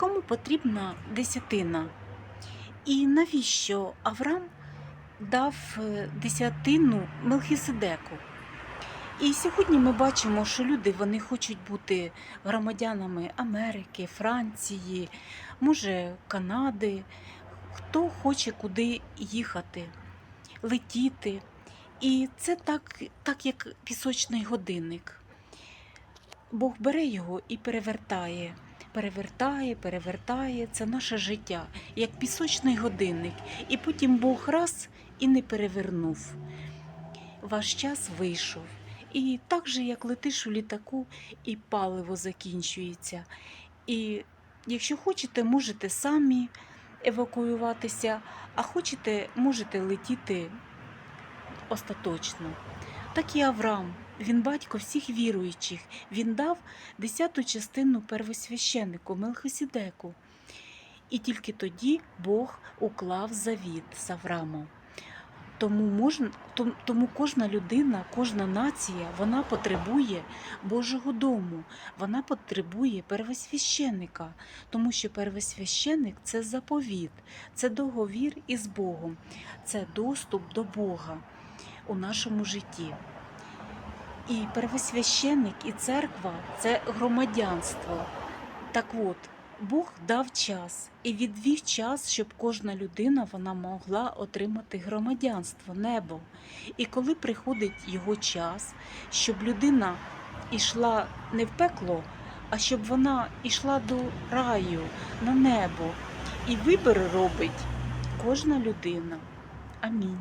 кому потрібна десятина? І навіщо Авраам дав е, десятину Мелхіседеку? І сьогодні ми бачимо, що люди вони хочуть бути громадянами Америки, Франції, може Канади, хто хоче куди їхати, летіти. І це так, так як пісочний годинник. Бог бере його і перевертає. Перевертає, перевертає, це наше життя, як пісочний годинник. І потім Бог раз і не перевернув. Ваш час вийшов. І так же, як летиш у літаку, і паливо закінчується. І якщо хочете, можете самі евакуюватися, а хочете, можете летіти остаточно. Так і Авраам, він батько всіх віруючих, він дав десяту частину первосвященнику Мелхиседеку. І тільки тоді Бог уклав завіт з Авраамом. Тому, можна, тому кожна людина, кожна нація, вона потребує Божого дому, вона потребує первосвященника, тому що первосвященник це заповіт, це договір із Богом, це доступ до Бога у нашому житті. І первосвященник, і церква це громадянство. Так от, Бог дав час і відвів час, щоб кожна людина вона могла отримати громадянство, небо. І коли приходить його час, щоб людина йшла не в пекло, а щоб вона йшла до раю, на небо. І вибір робить кожна людина. Амінь.